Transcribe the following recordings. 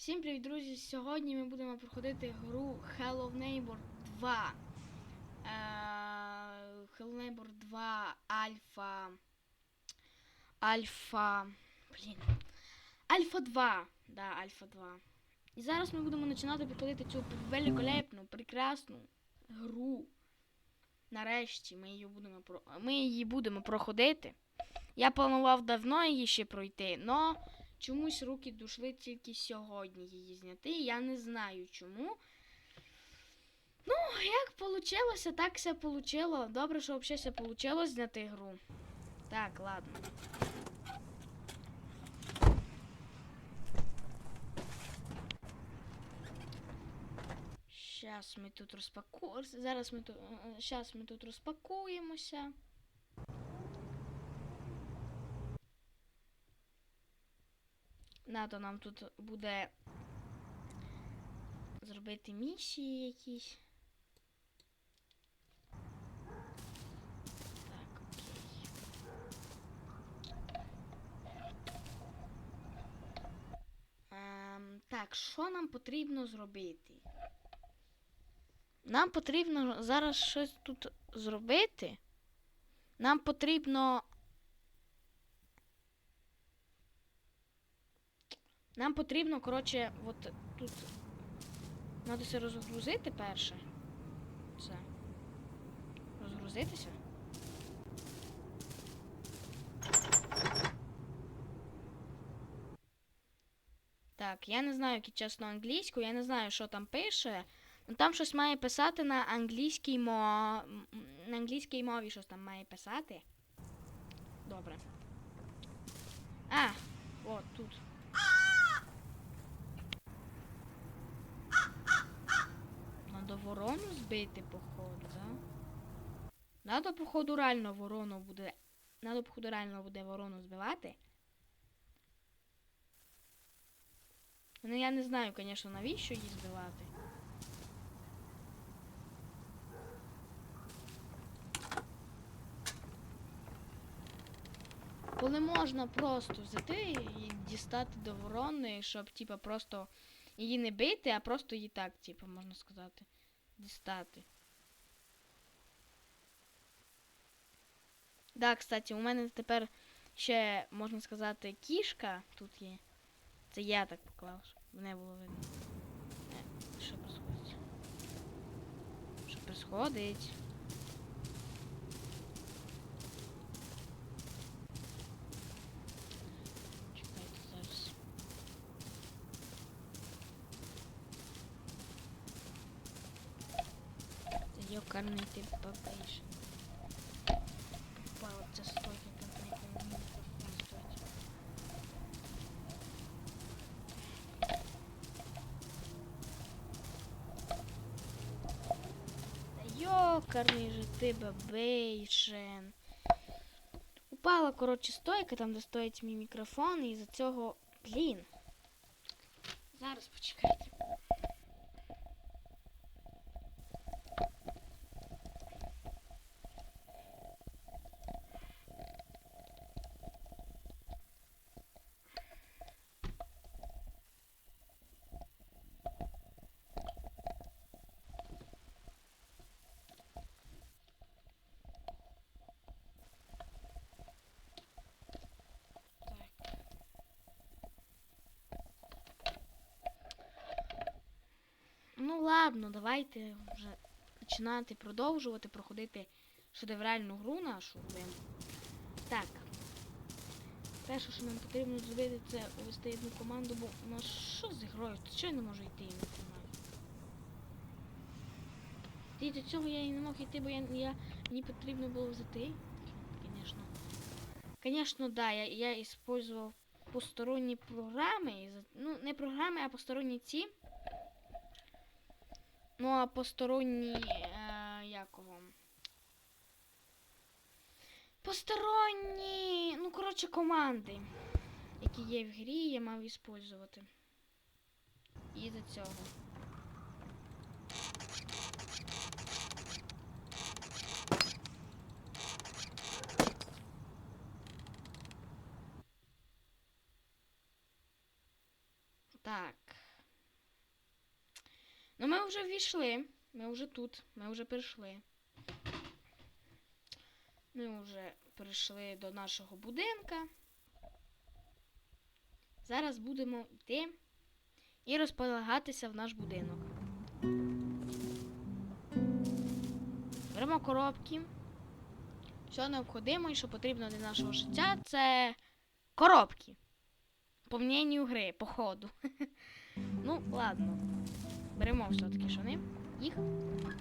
Всім привіт, друзі! Сьогодні ми будемо проходити гру Hello Neighbor 2. Е, Hello Neighbor 2 Альфа. Альфа. Блін. Альфа 2. Да, Альфа 2. І зараз ми будемо починати проходити цю великолепну, прекрасну гру. Нарешті ми її будемо про... ми її будемо проходити. Я планував давно її ще пройти, но чомусь руки дійшли тільки сьогодні її зняти. Я не знаю чому. Ну, як вийшло, так все вийшло. Добре, що взагалі все вийшло зняти гру. Так, ладно. Зараз ми тут розпаку... Зараз ми тут. Зараз ми тут розпакуємося. Надо нам тут буде зробити місії якісь. Так, окей. Ем, так, що нам потрібно зробити? Нам потрібно зараз щось тут зробити. Нам потрібно. Нам потрібно, коротше, от тут. Треба все розгрузити перше. Все. Розгрузитися. Так, я не знаю, як чесно англійську, я не знаю, що там пише. Ну там щось має писати на англійській мо... на англійській мові щось там має писати. Добре. А, от тут. Надо збити, походу, да? Надо, походу, реально ворону буде. Надо, походу, реально буде ворону збивати. Ну я не знаю, звісно, навіщо її збивати. Коли можна просто взяти і дістати до ворони, щоб типа просто її не бити, а просто її так, типу, можна сказати, дістати. Да, кстати, у мене тепер ще, можна сказати, кішка тут є. Це я так поклав, щоб не було видно. Е, Що происходить? Що происходить? Чекайте зараз. Це йокарний тип бабейшн. Попала ця стойка, там на якому мікрофон стоїть. Йокарний же ты бабейшен. Упала, коротше, стойка, там де стоїть мій мікрофон, і за цього. Блін. Зараз почекайте. Так. Ну ладно, давайте вже починати продовжувати проходити шедевральну гру нашу. Так. Перше, що нам потрібно зробити, це увести одну команду, бо у нас що з грою? Що я не можу йти на команду? І до цього я і не мог йти, бо я, я мені потрібно було взяти. Звісно. Звісно, да, я, я использовал посторонні програми. Ну, не програми, а посторонні ці. Ну, а посторонні. Е, якого? Посторонні. Ну, коротше, команди, які є в грі, я мав використовувати. І до цього. Так. Ну ми вже ввійшли. Ми вже тут. Ми вже прийшли. Ми вже прийшли до нашого будинка. Зараз будемо йти і розполагатися в наш будинок. Беремо коробки. Що необхідно і що потрібно для нашого життя, це коробки. По мнению гри, по ходу. ну, ладно. Беремо все-таки шани. Їх. Так.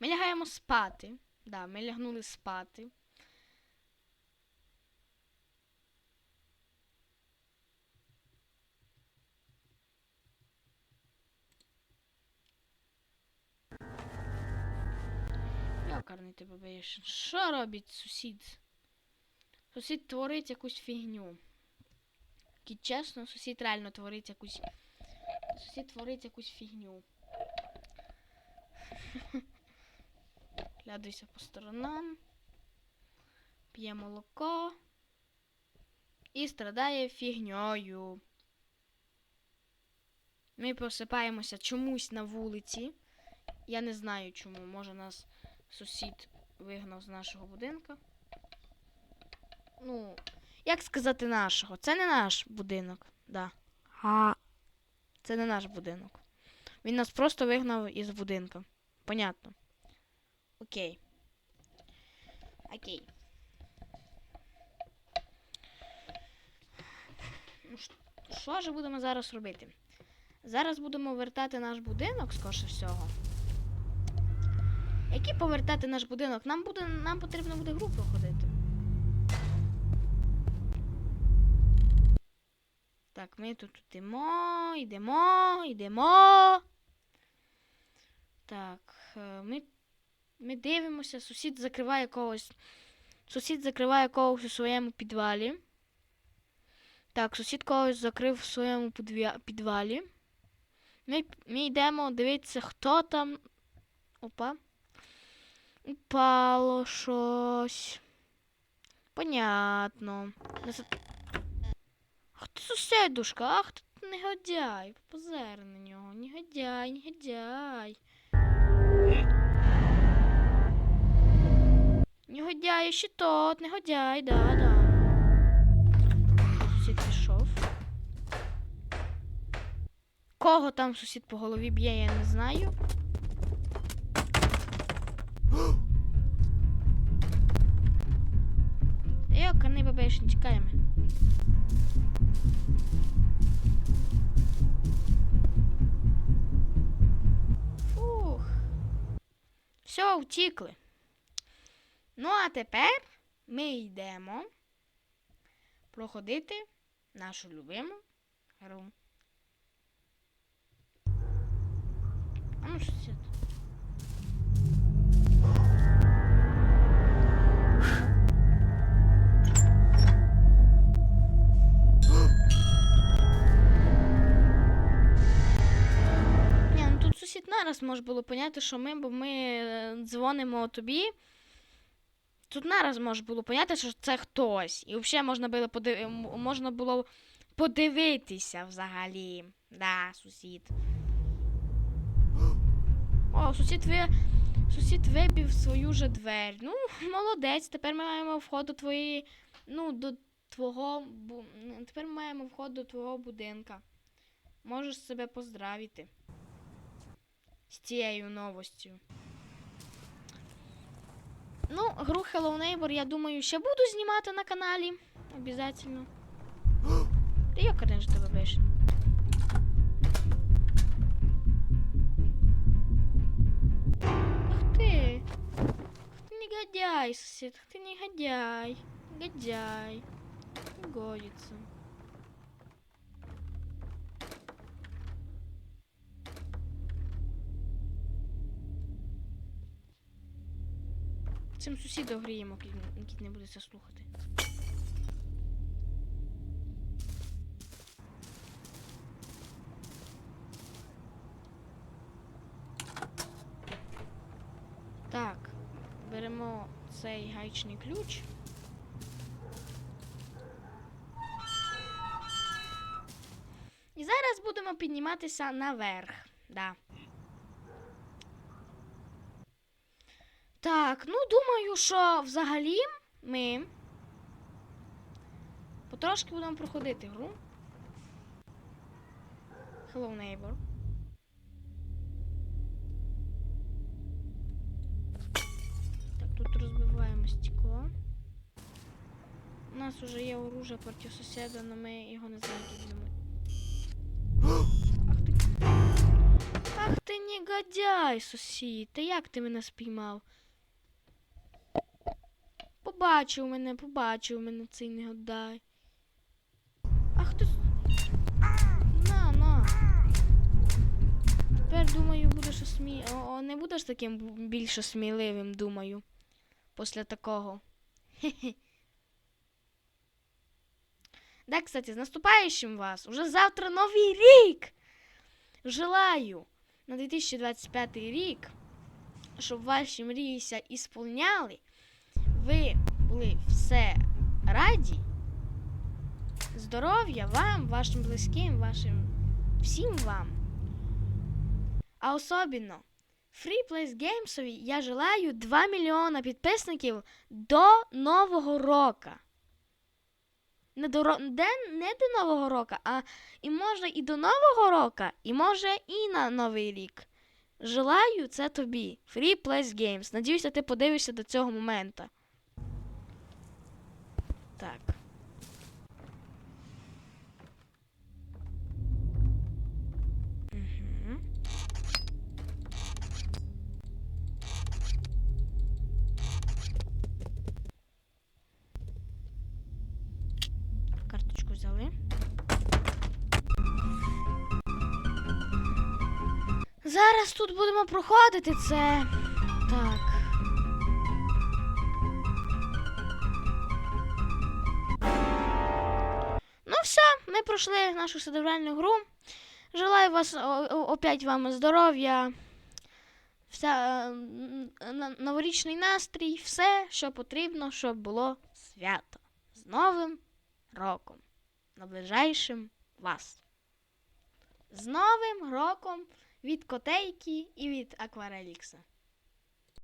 Ми лягаємо спати. Да, ми лягнули спати. Йокарний ти бабаєш. Що робить сусід? Сусід творить якусь фігню. І чесно, сусід реально творить якусь. Сусід творить якусь фігню. Глядуйся по сторонам. П'є молоко. І страдає фігньою. Ми просипаємося чомусь на вулиці. Я не знаю чому. Може нас сусід вигнав з нашого будинка. Ну, як сказати нашого? Це не наш будинок. Да. А. Це не наш будинок. Він нас просто вигнав із будинка. Понятно. Окей. Окей. Ну, що ж будемо зараз робити? Зараз будемо вертати наш будинок, скорше всього. Який повертати наш будинок? Нам буде, нам потрібно буде гру проходити. Так, ми тут йдемо, йдемо, йдемо. Так, е, ми, ми дивимося, сусід закриває когось. Сусід закриває когось у своєму підвалі. Так, сусід когось закрив в своєму підвалі. Ми, ми йдемо дивитися, хто там. Опа. Упало щось. Понятно. Ах ти сусідушка, ах ти негодяй. Позер на нього. Негодяй, негодяй. Негодяй, ще тот, негодяй, да, да. Сусід пішов. Кого там сусід по голові б'є, я не знаю. Не бабеш, не тікаємо. Фух. Все, втікли. Ну, а тепер ми йдемо проходити нашу любиму гру. А ну, сусід. Ні, тут може було поняти, що ми, бо ми е, дзвонимо тобі. Тут нараз може було поняти, що це хтось. І взагалі можна було, подив... можна було подивитися взагалі. Да, сусід. О, сусід ви... Сусід вибив свою же двері. Ну, молодець, тепер ми маємо вход до твоєї. Ну, до твого. Тепер ми маємо вход до твого будинка. Можеш себе поздравити з цією новостю. Ну, гру Hello Neighbor, я думаю, ще буду знімати на каналі. Обязательно. Та я ж тебе беш. Ах ти. Ти негодяй, сосед. Ти негодяй. Негодяй. Не годится. Цим сусідом гріємо, який не буде це слухати. беремо цей гаечний ключ. І зараз будемо підніматися наверх. Да. Так, ну думаю, що взагалі ми потрошки будемо проходити гру. Hello, neighbor. Так, тут розбиваємо стекло. У нас вже є оружие проти сусіда, але ми його не знаємо. Ах ти. Ах ти негодяй, сусід. Та як ти мене спіймав? Побачив мене, побачив мене цей негодяй. Ах ти. На, на. Тепер думаю, будеш осмі... о, не будеш таким більше сміливим, думаю. Після такого. Да, кстати, з наступаючим вас. Уже завтра новий рік. Желаю на 2025 рік, щоб ваші мрії ісполняли. Ви були все раді. Здоров'я вам, вашим близьким, вашим всім вам. А особливо Free Place Games я желаю 2 мільйона підписників до Нового року. Не до, де, не до Нового року, а і може і до Нового року, і може і на Новий рік. Желаю це тобі. Free Place Games. Надіюся, ти подивишся до цього моменту. Зараз тут будемо проходити це. Так. Ну все, ми пройшли нашу шедевральну гру. Желаю вас опять вам здоров'я, вся, е, новорічний настрій, все, що потрібно, щоб було свято. З Новим роком. Наближайшим вас. З Новим роком від Котейки і від Акварелікса.